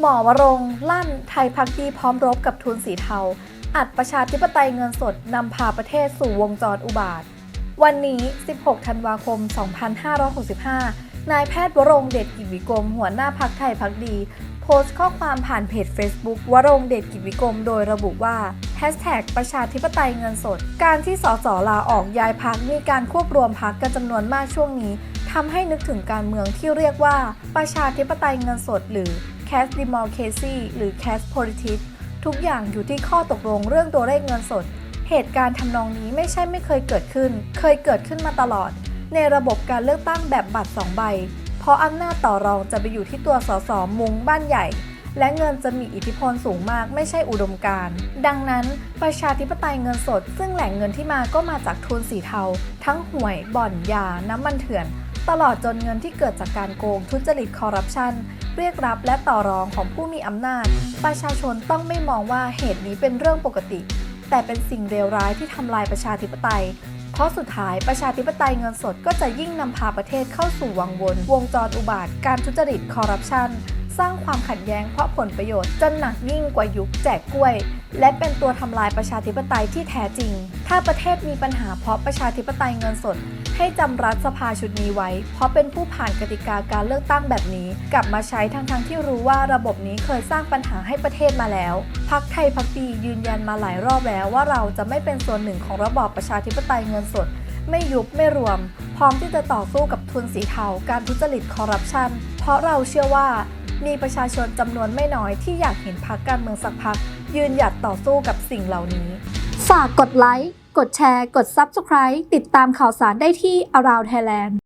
หมอวรงลั่นไทยพักดีพร้อมรบกับทุนสีเทา อัดประชาธิปไตยเงินสดนำพาประเทศสู่วงจรอุบาท วันนี้ 16 ธันวาคม 2565 นายแพทย์วรงเดชกิจวิกรมหัวหน้าพักไทยพักดี โพสต์ข้อความผ่านเพจ Facebook วรงเดชกิจวิกรมโดยระบุว่า Hashtag ประชาธิปไตยเงินสด การที่สสลาออกย้ายพักมีการควบรวมพักกันจำนวนมากช่วงนี้ทำให้นึกถึงการเมืองที่เรียกว่า ประชาธิปไตยเงินสดหรือ Cash Democracy หรือ Cash Politics ทุกอย่างอยู่ที่ข้อตกลงเรื่องตัวเลขเงินสด เหตุการณ์ทำนองนี้ไม่ใช่ไม่เคยเกิดขึ้น เคยเกิดขึ้นมาตลอด ในระบบการเลือกตั้งแบบบัตร 2 ใบ เพราะอำนาจต่อรองจะไปอยู่ที่ตัวสสมุงบ้านใหญ่ และเงินจะมีอิทธิพลสูงมากไม่ใช่อุดมการณ์ ดังนั้นประชาธิปไตยเงินสด ซึ่งแหล่งเงินที่มาก็มาจากทุนสีเทา ทั้งหวย บ่อนยา น้ำมันเถื่อน ตลอดจนเงินที่เกิดจากการโกงทุจริตคอร์รัปชันเรียกรับและต่อรองของผู้มีอำนาจ ประชาชนต้องไม่มองว่าเหตุนี้เป็นเรื่องปกติ แต่เป็นสิ่งเลวร้ายที่ทำลายประชาธิปไตย เพราะสุดท้ายประชาธิปไตยเงินสดก็จะยิ่งนำพาประเทศเข้าสู่วังวน วงจรอุบาท การทุจริตคอร์รัปชัน สร้างความขัดแย้งเพราะผลประโยชน์จะหนักยิ่งกว่ายุคแจกกล้วย และเป็นตัวทำลายประชาธิปไตยที่แท้จริง ถ้าประเทศมีปัญหาเพราะประชาธิปไตยเงินสด ให้จำรัฐสภาชุดนี้ไว้ เพราะเป็นผู้ผ่านกติกาการเลือกตั้งแบบนี้ กลับมาใช้ทั้งๆทที่รู้ว่าระบบนี้เคยสร้างปัญหาให้ประเทศมาแล้วพักไทยพักดียืนยันมาหลายรอบแล้วว่าเราจะไม่เป็นส่วนหนึ่งของระบอบประชาธิปไตยเงินสดไม่ยุบไม่รวม พร้อมที่จะต่อสู้กับทุนสีเทา การทุจริตคอร์รัปชัน เพราะเราเชื่อว่า มีประชาชนจำนวนไม่น้อยที่อยากเห็นพักการเมืองสักพัก ยืนหยัดต่อสู้กับสิ่งเหล่านี้ ฝากกดไลค์ กดแชร์ กด Subscribe ติดตามข่าวสารได้ที่ Around Thailand